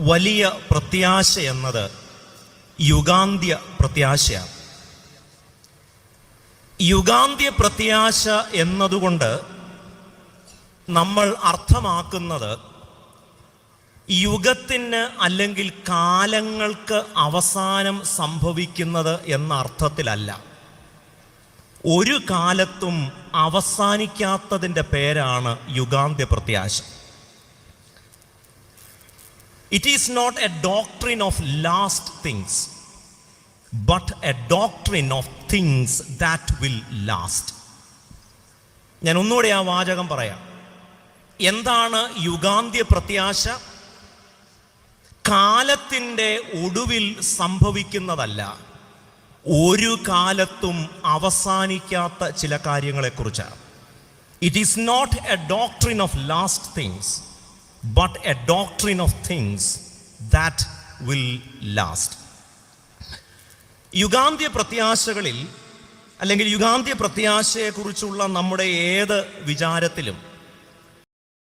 വലിയ പ്രത്യാശ എന്നത് യുഗാന്ത്യ പ്രത്യാശയാണ് യുഗാന്ത്യ പ്രത്യാശ എന്നതുകൊണ്ട് നമ്മൾ അർത്ഥമാക്കുന്നത് യുഗത്തിന് അല്ലെങ്കിൽ കാലങ്ങൾക്ക് അവസാനം സംഭവിക്കുന്നത് എന്ന അർത്ഥത്തിലല്ല. ഒരു കാലത്തും അവസാനിക്കാത്തതിന്റെ പേരാണ് യുഗാന്ത്യ പ്രത്യാശ. It is not a doctrine of last things but a doctrine of things that will last ഞാൻ ഒന്നുകൂടെ ആ വാചകം പറയാം. എന്താണ് യുഗാന്ത്യ പ്രത്യാശ? കാലത്തിന്റെ ഒടുവിൽ സംഭവിക്കുന്നതല്ല ഒരു കാലത്തും അവസാനിക്കാത്ത ചില കാര്യങ്ങളെക്കുറിച്ചാണ്. It is not a doctrine of last things but a doctrine of things that will last യുഗാന്ത്യ പ്രത്യാശകളിൽ അല്ലെങ്കിൽ യുഗാന്ത്യ പ്രത്യാശയെക്കുറിച്ചുള്ള നമ്മുടെ ഏത് വിചാരത്തിലും